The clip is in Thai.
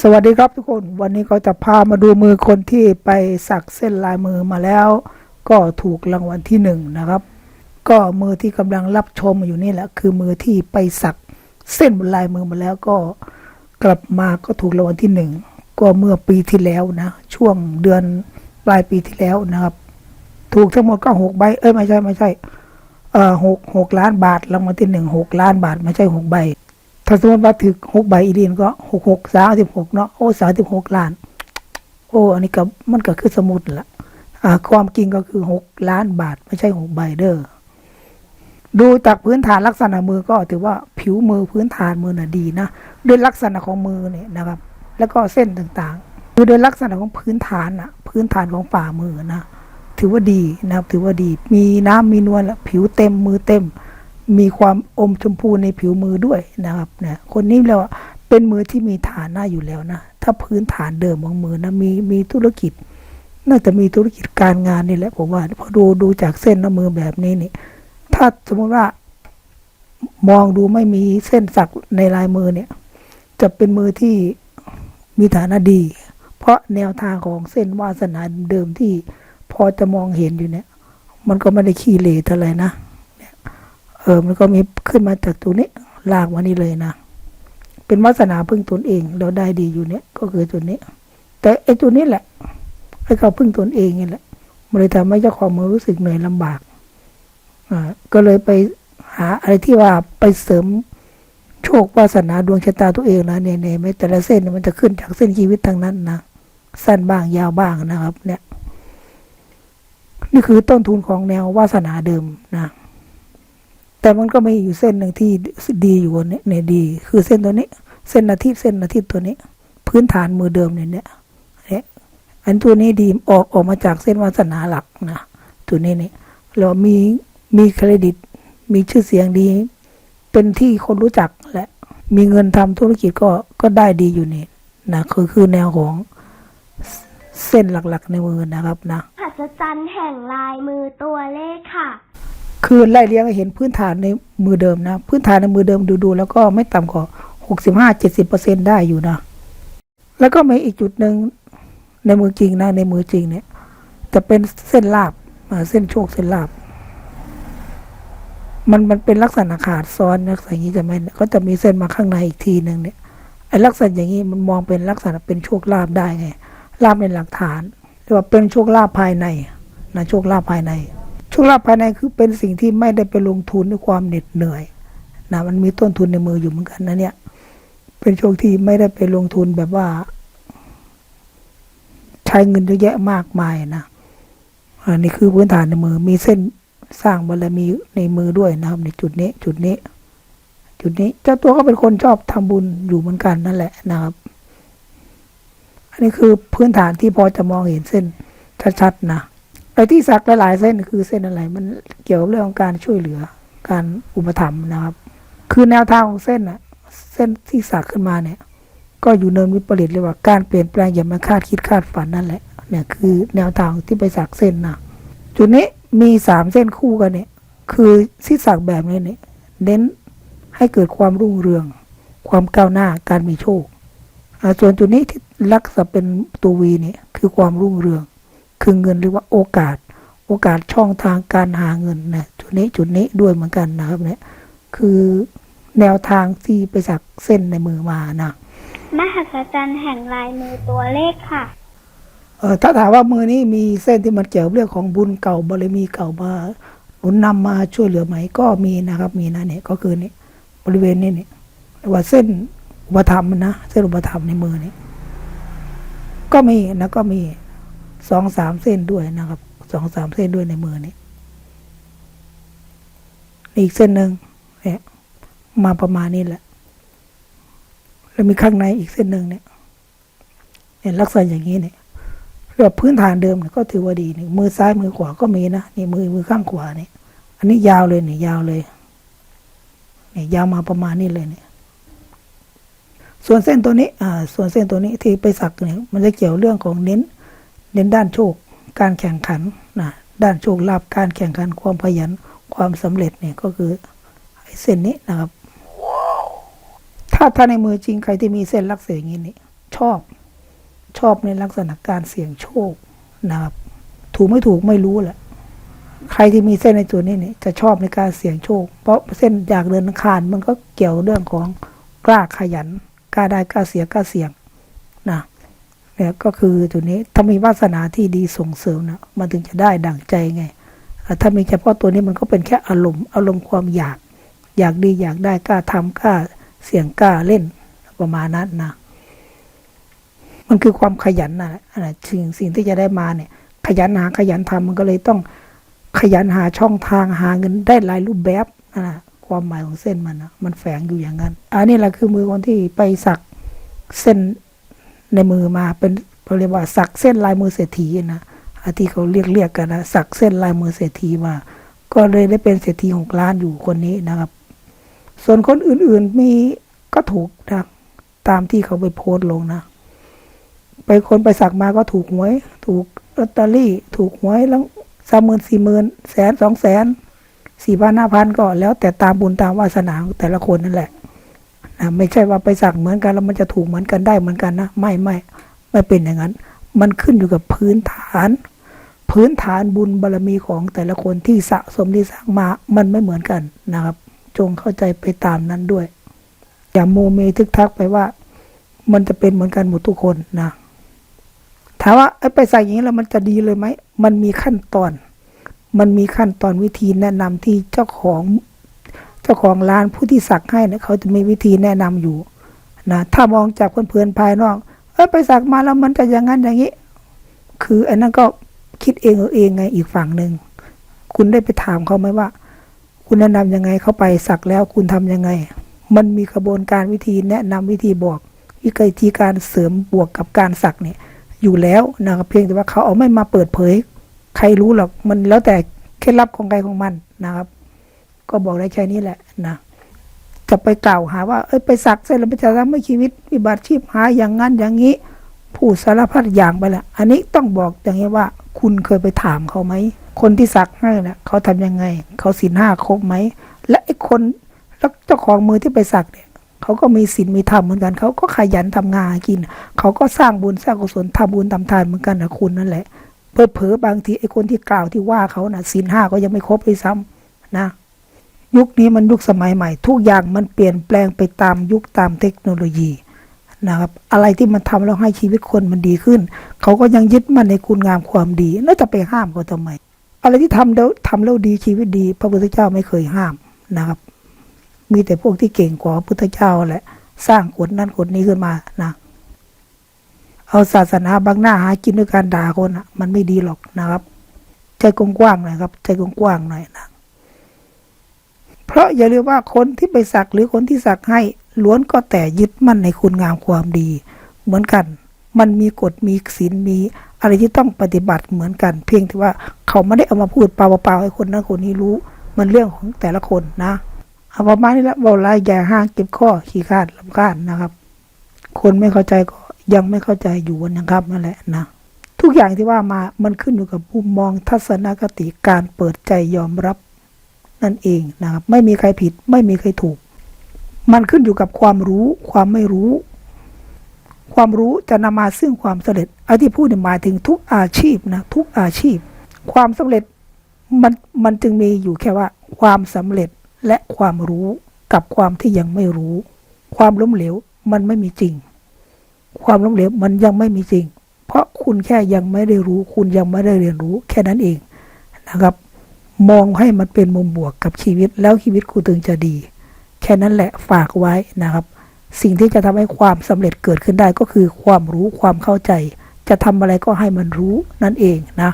สวัสดีครับทุกคนวันนี้ก็จะพามาดูมือคนที่ไปสักเส้นลายมือมาแล้ว ก็ถูกรางวัลที่หนึ่งนะครับ ก็มือที่กำลังรับชมอยู่นี่แหละ คือมือที่ไปสักเส้นบนลายมือมาแล้วก็กลับมาก็ถูกรางวัลที่หนึ่งก็เมื่อปีที่แล้วนะ ช่วงเดือนปลายปีที่แล้วนะครับ ถูกทั้งหมดก็หกใบเอ้ยไม่ใช่ไม่ใช่เอ่อหกหกล้านบาทรางวัลที่หนึ่งหกล้านบาทไม่ใช่หกใบ ถ้าสมมติว่าถึกหกใบอีเดียนก็หกหกสามสิบหกเนาะโอ้สามสิบหกล้าน โอ้อันนี้ก็มันก็คือสมุดละอ่าความจริงก็คือหกล้านบาท ไม่ใช่หกใบเด้อดูจากพื้นฐานลักษณะมือก็ถือว่าผิวมือพื้นฐานมือน่ะดีนะด้วยลักษณะของมือเนี่ยนะครับ แล้วก็เส้นต่างๆ คือโดยลักษณะของพื้นฐานอะพื้นฐานของฝ่ามือนะถือว่าดีนะครับถือว่าดี มีน้ำมีนวลและผิวเต็มมือเต็ม มีความอมชมพูในผิวมือด้วยนะครับเนี่ยคนนี้เราเป็นมือที่มีฐานะอยู่แล้วนะ ถ้าพื้นฐานเดิมของมือนะมีมีธุรกิจ น่าจะมีธุรกิจการงานนี่แหละผมว่าพอดูดูจากเส้นและมือแบบนี้นี่ ถ้าสมมติว่ามองดูไม่มีเส้นสักในลายมือเนี่ย จะเป็นมือที่มีฐานะดี เพราะแนวทางของเส้นวาสนาเดิมที่พอจะมองเห็นอยู่เนี่ย มันก็ไม่ได้ขี้เหร่เท่าไหร่นะ เออ มันก็มีขึ้นมาจากตัวนี้ลากมานี่เลยนะ เป็นวาสนาพึ่งตนเอง เราได้ดีอยู่เนี่ย ก็คือตัวนี้ แต่ไอ้ตัวนี้แหละไอ้เขาพึ่งตนเองนี่แหละมันเลยทำให้เจ้าของมือรู้สึกเหนื่อยลำบากอ่าก็เลยไปหาอะไรที่ว่าไปเสริมโชควาสนาดวงชะตาตัวเองนะเนี่ยเนี่ยไม่แต่ละเส้นมันจะขึ้นจากเส้นชีวิตทางนั้นนะสั้นบ้างยาวบ้างนะครับ เนี่ย นี่คือต้นทุนของแนววาสนาเดิมนะ แต่มันก็มีอยู่เส้นหนึ่งที่ดีอยู่เนี่ยเนี่ยดี คือเส้นตัวนี้ เส้นอาทิตย์เส้นอาทิตย์ตัวนี้ พื้นฐานมือเดิมเนี่ยเนี่ยเนี่ยอันตัวนี้ดีออกออกมาจากเส้นวาสนาหลักนะตัวนี้เนี่ยเรามีมีเครดิต มีชื่อเสียงดี เป็นที่คนรู้จักและ มีเงินทำธุรกิจก็ก็ได้ดีอยู่นี่นะคือคือแนวของเส้นหลักๆในมือนะครับนะมหัศจรรย์แห่งลายมือตัวเลขค่ะ คือไล่เลี้ยงให้เห็นพื้นฐานในมือเดิมนะ พื้นฐานในมือเดิมดูๆแล้วก็ไม่ต่ำกว่าหกสิบห้าเจ็ดสิบเปอร์เซ็นได้อยู่นะ แล้วก็มีอีกจุดหนึ่งในมือจริงนะ ในมือจริงเนี่ย จะเป็นเส้นลาบอ่าเส้นโชคเส้นลาบ มันมันเป็นลักษณะขาดซ้อนลักษณะอย่างนี้จะไหมก็จะมีเส้นมาข้างในอีกทีหนึ่งเนี่ยไอ้ลักษณะอย่างนี้มันมองเป็นลักษณะเป็นโชคลาภได้ไงลาบในหลักฐานเรียกว่าเป็นโชคลาภภายในนะโชคลาภภายใน ชคลาภภายในคือเป็นสิ่งที่ไม่ได้ไปลงทุนด้วยความเหน็ดเหนื่อยนะมันมีต้นทุนในมืออยู่เหมือนกันนะเนี่ย เป็นโชคที่ไม่ได้ไปลงทุนแบบว่า ใช้เงินเยอะแยะมากมายนะอันนี้คือพื้นฐานในมือ มีเส้นสร้างบารมีในมือด้วยนะครับ ในจุดนี้ จุดนี้ จุดนี้เจ้าตัวก็เป็นคนชอบทำบุญอยู่เหมือนกันนั่นแหละนะครับ อันนี้คือพื้นฐานที่พอจะมองเห็นเส้นชัดๆนะ ไอ้ที่สักหลายๆเส้นคือเส้นอะไร มันเกี่ยวกับเรื่องของการช่วยเหลือ การอุปถัมภ์นะครับ คือแนวทางของเส้นอะเส้นที่สักขึ้นมาเนี่ย ก็อยู่เนินวิปริตเลยว่าการเปลี่ยนแปลงอย่ามาคาดคิดคาดฝันนั่นแหละ เนี่ยคือแนวทางที่ไปสักเส้นนะจุดนี้มีสามเส้นคู่กันเนี่ย คือที่สักแบบนี้เนี่ยเน้นให้เกิดความรุ่งเรือง ความก้าวหน้าการมีโชคส่วนจุดนี้ที่ลักษณะเป็นตัววีเนี่ยคือความรุ่งเรือง คือเงินหรือว่าโอกาส โอกาสช่องทางการหาเงินนะจุดนี้จุดนี้ด้วยเหมือนกันนะครับเนี่ยคือแนวทางที่ไปสักเส้นในมือมานะมหัศจรรย์แห่งลายมือตัวเลขค่ะเออถ้าถามว่ามือนี้มีเส้นที่มันเกี่ยวกับเรื่องของบุญเก่าบารมีเก่ามาหนุนนำมาช่วยเหลือไหมก็มีนะครับ มีนะเนี่ยก็คือนี่บริเวณนี้เนี่ยว่าเส้นอุปธรรมนะเส้นอุปธรรมในมือนี่ก็มีนะก็มี สองสามเส้นด้วยนะครับสองสามเส้นด้วยในมือนี่อีกเส้นหนึ่งเนี่ยมาประมาณนี้แหละ แล้วมีข้างในอีกเส้นหนึ่งเนี่ยเนี่ยลักษณะอย่างนี้เนี่ยเรื่อพื้นฐานเดิมก็ถือว่าดีนี่มือซ้ายมือขวาก็มีนะนี่มือมือข้างขวานี่อันนี้ยาวเลยเนี่ยาวเลยเนี่ยยาวมาประมาณนี้เลยเนี่ยส่วนเส้นตัวนี้อ่าส่วนเส้นตัวนี้ที่ไปสักเนี่ยมันจะเกี่ยวเรื่องของเน้น เน้นด้านโชค การแข่งขันนะด้านโชคลาภการแข่งขันความขยันความสำเร็จเนี่ยก็คือเส้นนี้นะครับ ถ้าถ้าในมือจริงใครที่มีเส้นลักษณะอย่างนี้นี่ชอบชอบในลักษณะการเสี่ยงโชคนะครับ ถูกไม่ถูกไม่รู้แหละใครที่มีเส้นในตัวนี้เนี่ยจะชอบในการเสี่ยงโชค เพราะเส้นอยากเดินอังคารมันก็เกี่ยวเรื่องของกล้าขยันกล้าได้กล้าเสียกล้าเสี่ยง เนี่ยก็คือตัวนี้ถ้ามีวาสนาที่ดีส่งเสริมนะมันถึงจะได้ดั่งใจไงถ้ามีเฉพาะตัวนี้มันก็เป็นแค่อารมณ์อารมณ์ความอยาก อยากดีอยากได้กล้าทำกล้าเสี่ยงกล้าเล่นประมาณนั้นนะมันคือความขยันนะอันะสิ่งสิ่งที่จะได้มาเนี่ย ขยันหาขยันทำมันก็เลยต้องขยันหาช่องทางหาเงินได้หลายรูปแบบนั่นนะความหมายของเส้นมันนะมันแฝงอยู่อย่างนั้น อันนี้แหละคือมือคนที่ไปสักเส้น ในมือมาเป็นเรียกว่าสักเส้นลายมือเศรษฐีนะที่เขาเรียกเรียกกันนะสักเส้นลายมือเศรษฐีมา ก็เลยได้เป็นเศรษฐีของร้านอยู่คนนี้นะครับ ส่วนคนอื่นๆมีก็ถูกนะตามที่เขาไปโพสต์ลงนะ ไปคนไปสักมาก็ถูกหวย ถูกลอตเตอรี่ ถูกหวยแล้วสามหมื่นสี่หมื่นแสนสองแสนสี่พันห้าพันก็แล้วแต่ตามบุญตามวาสนาของแต่ละคนนั่นแหละ นะไม่ใช่ว่าไปสักเหมือนกันแล้วมันจะถูกเหมือนกันได้เหมือนกันนะไม่ไม่ไม่เป็นอย่างนั้น มันขึ้นอยู่กับพื้นฐาน พื้นฐานบุญบารรมีของแต่ละคนที่สะสมที่สร้างมามันไม่เหมือนกันนะครับ จงเข้าใจไปตามนั้นด้วย อย่าโมเมทึกทักไปว่า มันจะเป็นเหมือนกันหมดทุกคนนะถามว่าไอ้ไปใส่อย่างนี้แล้วมันจะดีเลยไหมมันมีขั้นตอน มันมีขั้นตอนวิธีแนะนำที่เจ้าของ เจ้าของร้านผู้ที่สักให้นี่ยเขาจะมีวิธีแนะนำอยู่นะถ้ามองจากเพื่อนๆภายนอก เอ้ยไปสักมาแล้วมันจะอย่างนั้นอย่างนี้ คืออันนั้นก็คิดเองเออเองไงอีกฝั่งหนึ่งคุณได้ไปถามเขาไหมว่า คุณแนะนำยังไงเขาไปสักแล้วคุณทำยังไง มันมีกระบวนการวิธีแนะนำวิธีบอกวิธีการเสริมบวกกับการสักเนี่ยอยู่แล้วนะครับเพียงแต่ว่าเขาเอาไม่มาเปิดเผย ใครรู้หรอกมันแล้วแต่เคล็ดลับของใครของมันนะครับ ก็บอกได้แค่นี้แหละนะจะไปกล่าวหาว่าเอ้ยไปสักเสร็จแล้วไปจะทำให้ชีวิตวิบัติชีพหายอย่างนั้นอย่างนี้ ผู้สารพัดอย่างไปละอันนี้ต้องบอกอย่างนี้ว่า คุณเคยไปถามเขาไหมคนที่สักให้นะเขาทำยังไง เขาศีลห้าครบไหมและไอ้คนแล้วเจ้าของมือที่ไปสักเนี่ยเขาก็มีศีลมีธรรมเหมือนกัน เขาก็ขยันทำงานกิน เขาก็สร้างบุญสร้างกุศลทำบุญทำทานเหมือนกันนะคุณนั่นแหละเพื่อเผลอบางทีไอ้คนที่กล่าวที่ว่าเขานะ่ะศีลห้าก็ยังไม่ครบเลยซ้ำนะ ยุคนี้มันยุคสมัยใหม่ ทุกอย่างมันเปลี่ยนแปลงไปตามยุคตามเทคโนโลยีนะครับ อะไรที่มันทำแล้วให้ชีวิตคนมันดีขึ้น เขาก็ยังยึดมั่นในคุณงามความดีแล้วจะไปห้ามเขาทำไม อะไรที่ทำแล้วทำแล้วดีชีวิตดี พระพุทธเจ้าไม่เคยห้ามนะครับ มีแต่พวกที่เก่งกว่าพระพุทธเจ้าแหละ สร้างกฎนั้นกฎนี้ขึ้นมานะเอาศาสนาบางหน้าหากินด้วยการด่าคนอะมันไม่ดีหรอกนะครับ ใจกว้างๆหน่อยครับ ใจกว้างๆหน่อยนะ เพราะอย่าลืมว่าคนที่ไปสักหรือคนที่สักให้ล้วนก็แต่ยึดมั่นในคุณงามความดี เหมือนกัน มันมีกฎมีศีลมีอะไรที่ต้องปฏิบัติเหมือนกัน เพียงแต่ว่าเขาไม่ได้เอามาพูดเปล่าๆให้คนนั้นคนนี้รู้ มันเรื่องของแต่ละคนนะเอาประมาณนี้ละเบาลายอย่าห้างเก็บข้อขี้คาดลำคาญนะครับ คนไม่เข้าใจก็ยังไม่เข้าใจอยู่นะครับนั่นแหละนะทุกอย่างที่ว่ามามันขึ้นอยู่กับมุมมองทัศนคติการเปิดใจยอมรับ นั่นเองนะครับ ไม่มีใครผิด ไม่มีใครถูก มันขึ้นอยู่กับความรู้ ความไม่รู้ ความรู้จะนำมาซึ่งความสำเร็จไอ้ที่พูดเนี่ยหมายถึงทุกอาชีพนะทุกอาชีพ ความสำเร็จมันมันจึงมีอยู่แค่ว่า ความสำเร็จและความรู้กับความที่ยังไม่รู้ ความล้มเหลวมันไม่มีจริง ความล้มเหลวมันยังไม่มีจริง เพราะคุณแค่ยังไม่ได้รู้ คุณยังไม่ได้เรียนรู้แค่นั้นเองนะครับ มองให้มันเป็นมุมบวกกับชีวิต แล้วชีวิตคุณถึงจะดี แค่นั้นแหละฝากไว้นะครับ สิ่งที่จะทำให้ความสำเร็จเกิดขึ้นได้ก็คือความรู้ความเข้าใจ จะทำอะไรก็ให้มันรู้นั่นเองนะ